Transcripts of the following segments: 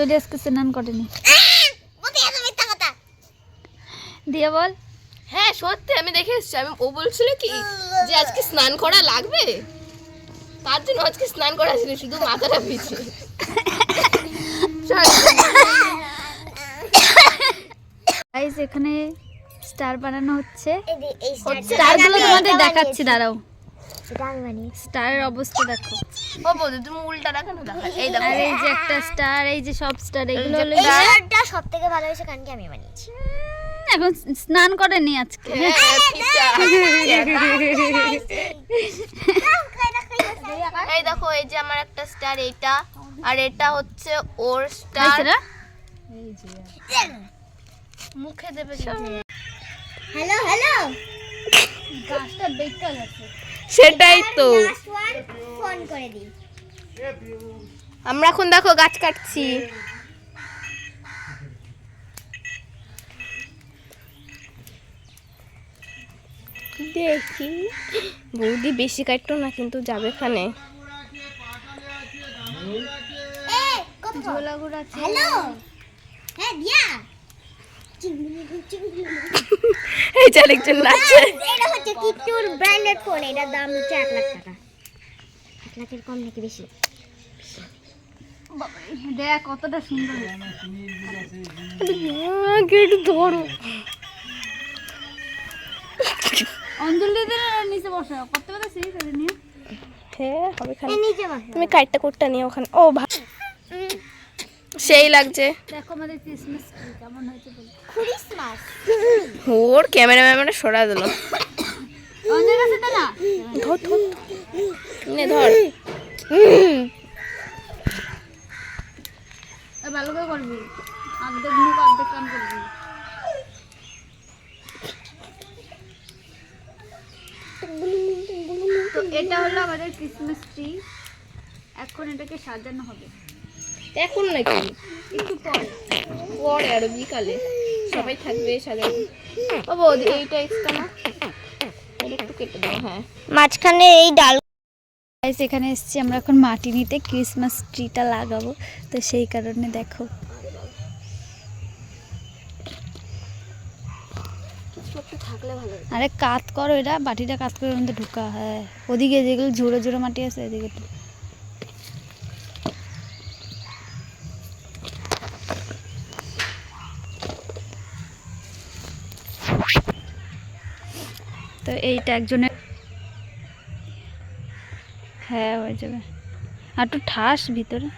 যদি আজকে স্নান করেনি। দিয়ে বল। হ্যাঁ সত্যি আমি দেখে এসেছি। আমি ও বলছিল কি যে আজকে স্নান করা লাগবে? তার জন্য আজকে স্নান করা ছিল শুধু মাথাটা ভিজে। গাইস এখানে স্টার বানানো হচ্ছে। স্টারগুলো তোমাদের দেখাচ্ছি দাঁড়াও। এটা আমি বানিয়েছি। স্টারের অবস্থা দেখো ও বৌদি তুমি উল্টা রাখো দেখা এই দেখো আর এই যে একটা স্টার এই যে সব স্টার এগুলো হলো এই শার্টটা সব ভালো হয়েছে কারণ কি আমি বানিয়েছি এখন স্নান করেনি আজকে হ্যাঁ, এই দেখো এই যে আমার একটা স্টার এইটা আর এটা হচ্ছে ওর স্টার মুখে দেবে হ্যালো হ্যালো গাছটা বেকার আছে সেটাই তো করে দিই। আমরা এখন দেখো গাছ কাটছি। দেখি। বৌদি বেশি কাটতো না কিন্তু যাবে খানে হ্যাঁ এই আরেকজন নাচে এটা হচ্ছে কিট্টুর ব্র্যান্ডেড ফোন এটার দাম হচ্ছে এক লাখ টাকা। কম নাকি বেশি? দেখ কতটা সুন্দর গেট ধরো। অঞ্জলি নিচে বসে। করতে পারছি তাদের নিয়ে হ্যাঁ হবে তুমি কাটটা কুটটা নিয়ে ওখানে। ও ভা সেই লাগছে। দেখো আমাদের ক্রিসমাস কেমন হয়েছে বলো। ক্রিসমাস ওর ক্যামেরা ম্যামেরা সরা দিল। অঞ্জলি কাছে তো না। ধর ধর ধর। নে ধর। ভালো করে করবি। অর্ধেক মুখ অর্ধেক কান করবি। তো এটা হলো আমাদের ক্রিসমাস ট্রি এখন এটাকে সাজানো হবে। এখন নাকি? একটু পরে। পরে আরও বিকালে। সবাই থাকবে সাজাবে ও বৌদি এইটা এক্সট্রা না? এটা একটু কেটে দাও হ্যাঁ। মাঝখানে এই ডাল গাইস এখানে এসেছি, আমরা এখন মাটি নিতে ক্রিসমাস ট্রিটা লাগাবো। তো সেই কারণে দেখো। আরে কাত করো এটা বাটিটা কাত করে মধ্যে ঢুকা হ্যাঁ। ওদিকে যেগুলো ঝুড়ো ঝুড়ো মাটি আছে, এদিকে তো এইটা একজনের হ্যাঁ হয়ে যাবে। আর একটু ঠাস ভিতরে।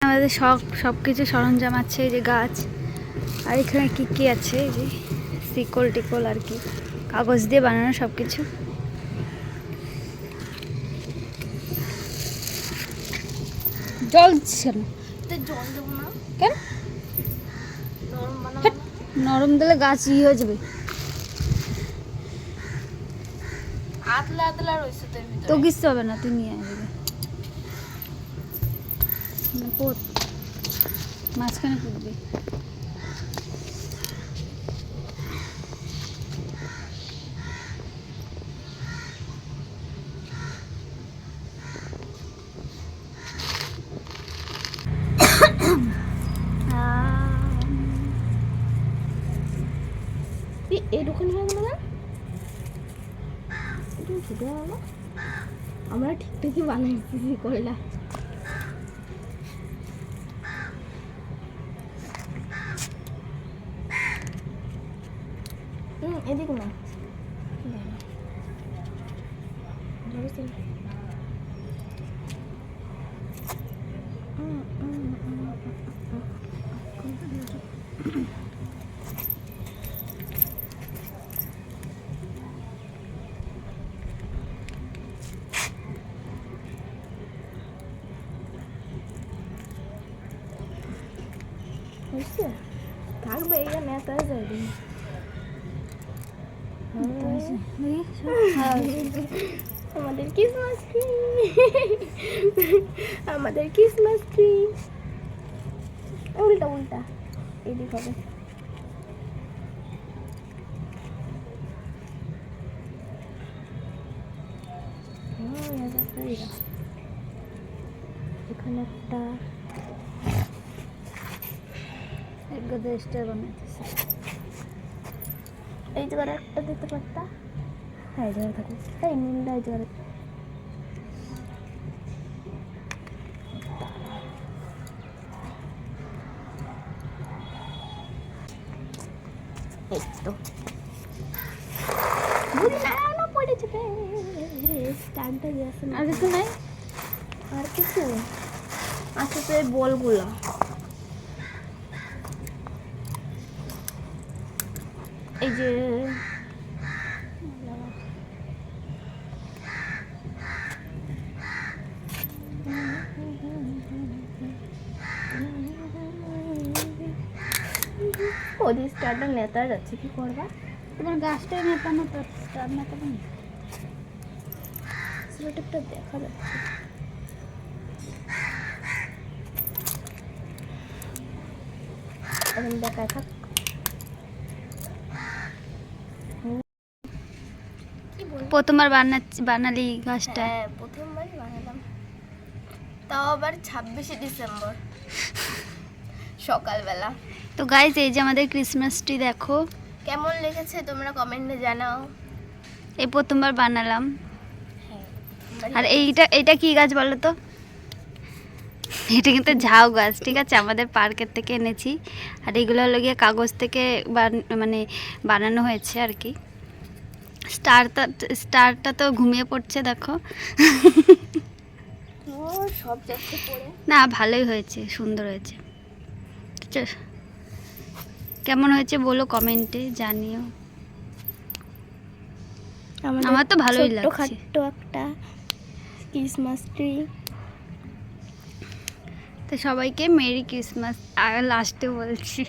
আমাদের সব সব কিছু সরঞ্জাম আছে, এই যে গাছ। আর এখানে কি কি আছে? এই যে শিকল টিকল আর কি। কাগজ দিয়ে বানানো সব কিছু। জল দিচ্ছে না। তো জল দেবো না। কেন? নরম হ্যাট, নরম দিলে গাছ ই হয়ে যাবে। আতলা আতলা রয়েছে তোর ভিতরে। তো কিছু হবে না তুই নিয়ে আসবে মাঝখানে পুড়বে এই এই দোকান হয়ে গেল না আমরা ঠিকঠাকই বানাইছি করলাম এদিক না হয়েছে থাকবে এই নেতা যাবে আমাদের ক্রিসমাস ট্রি আমাদের ক্রিসমাস ট্রি উল্টা উল্টা এদিক হবে। এখানে একটা একগাদা স্টার বানাইতেছে। এই জায়গার একটা দিতে পারতা? হ্যাঁ এই জায়গায় থাকুক এই নীলটা এই জায়গায় তো। বুড়ি নারায়ণও পড়েছে গেছে না। আর কিছু নাই? আর কিছু আচ্ছা তো এই বলগুলো। এই যে ওদের স্টারটা নেতা যাচ্ছে কি করবা? তোমার গাছটাই মেটানো তো স্টার মেটানো না। সেটা দেখা যাচ্ছে। এখন দেখা থাক। প্রথমবার বানাচ্ছি বানালি গাছটা? হ্যাঁ প্রথমবারই বানালাম। তাও আবার ছাব্বিশে ডিসেম্বর। সকালবেলা। তো গাইজ এই যে আমাদের ক্রিসমাস ট্রি দেখো। কেমন লেগেছে তোমরা কমেন্টে জানাও। এই প্রথমবার বানালাম। হ্যাঁ আর এইটা এইটা কি গাছ বলো তো? এটা কিন্তু ঝাউ গাছ ঠিক আছে? আমাদের পার্কের থেকে এনেছি। আর এগুলো হলো গিয়ে কাগজ থেকে মানে বানানো হয়েছে আর কি। স্টারটা স্টারটা তো ঘুমিয়ে পড়ছে দেখো। ও সব যাচ্ছে না ভালোই হয়েছে সুন্দর হয়েছে। কেমন হয়েছে বলো কমেন্টে জানিও। আমার তো ভালোই লাগছে। একটা ক্রিসমাস ট্রি তো সবাইকে মেরি ক্রিসমাস আর লাস্টে বলছি।